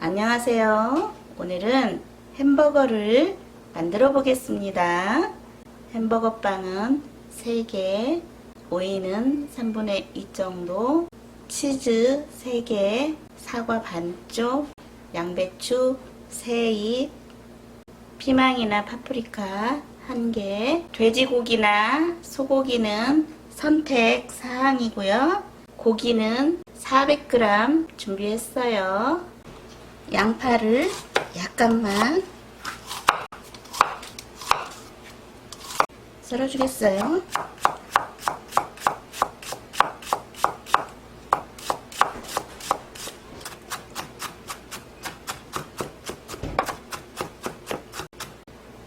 안녕하세요. 오늘은 햄버거를 만들어 보겠습니다. 햄버거 빵은 3개, 오이는 3분의 2 정도, 치즈 3개, 사과 반쪽, 양배추 3입, 피망이나 파프리카 1개, 돼지고기나 소고기는 선택 사항이고요. 고기는 400g 준비했어요. 양파를 약간만 썰어주겠어요.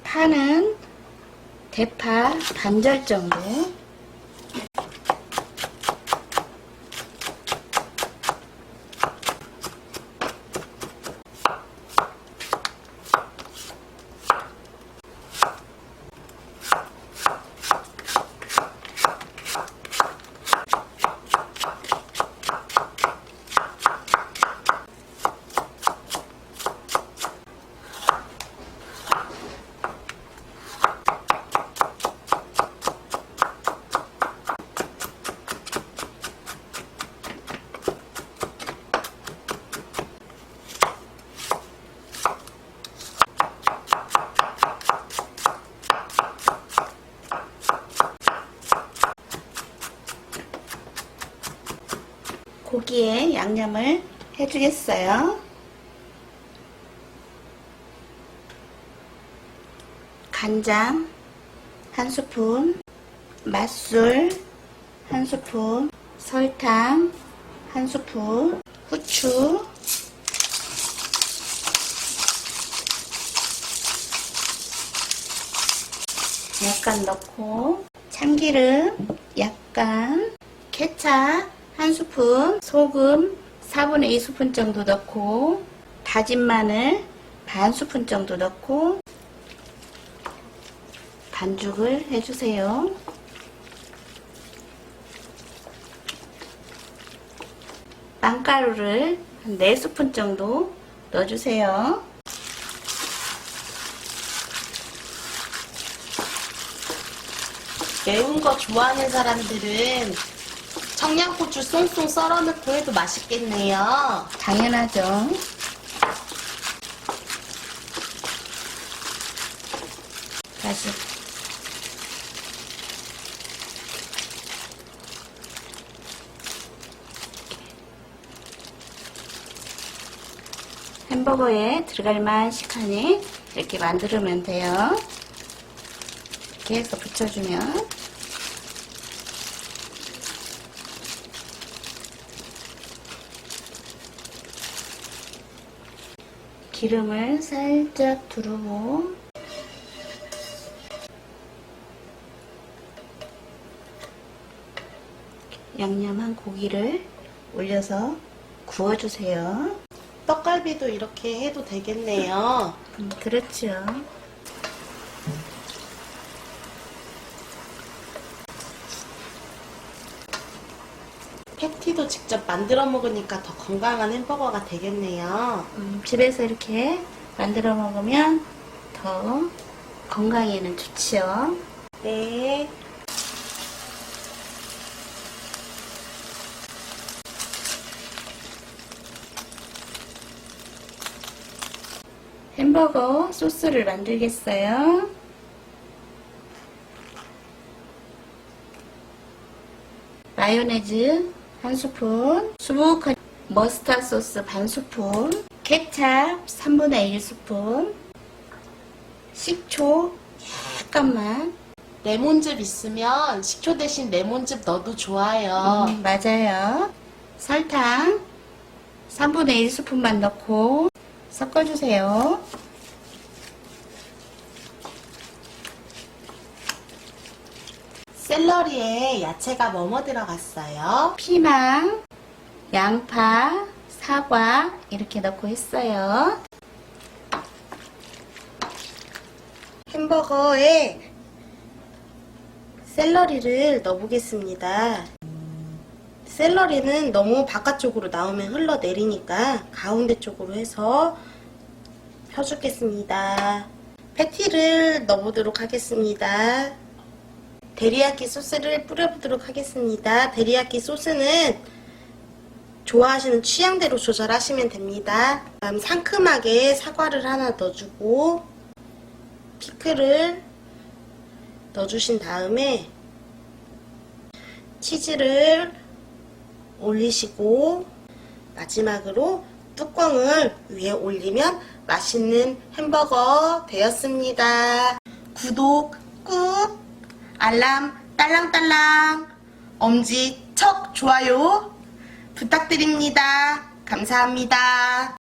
파는 대파 반절 정도 고기에 양념을 해주겠어요. 간장 한 스푼, 맛술 한 스푼, 설탕 한 스푼, 후추 약간 넣고 참기름 약간 케찹 한 스푼 소금 4분의 2 스푼 정도 넣고 다진 마늘 반 스푼 정도 넣고 반죽을 해주세요. 빵가루를 한 4스푼 정도 넣어주세요. 매운 거 좋아하는 사람들은 청양고추 쏭쏭 썰어 넣고 해도 맛있겠네요. 당연하죠. 다시 햄버거에 들어갈 만식하니 이렇게 만들면 돼요. 이렇게 해서 붙여주면 기름을 살짝 두르고 양념한 고기를 올려서 구워주세요. 떡갈비도 이렇게 해도 되겠네요. 음, 그렇죠. 패티도 직접 만들어 먹으니까 더 건강한 햄버거가 되겠네요. 음, 집에서 이렇게 만들어 먹으면 더 건강에는 좋지요. 네. 햄버거 소스를 만들겠어요. 마요네즈 한 스푼, 수북한 머스타드 소스 반 스푼, 케찹 3분의 1 스푼, 식초 약간만. 레몬즙 있으면 식초 대신 레몬즙 넣어도 좋아요. 음, 맞아요. 설탕 3분의 1 스푼만 넣고 섞어주세요. 샐러리에 야채가 뭐뭐 들어갔어요? 피망, 양파, 사과 이렇게 넣고 했어요. 햄버거에 샐러리를 넣어보겠습니다. 샐러리는 너무 바깥쪽으로 나오면 흘러내리니까 가운데 쪽으로 해서 펴주겠습니다. 패티를 넣어보도록 하겠습니다. 데리야끼 소스를 뿌려보도록 하겠습니다. 데리야끼 소스는 좋아하시는 취향대로 조절하시면 됩니다. 다음 상큼하게 사과를 하나 넣어주고 피클을 넣어주신 다음에 치즈를 올리시고 마지막으로 뚜껑을 위에 올리면 맛있는 햄버거 되었습니다. 구독 꾹 알람 딸랑딸랑 엄지 척 좋아요 부탁드립니다. 감사합니다.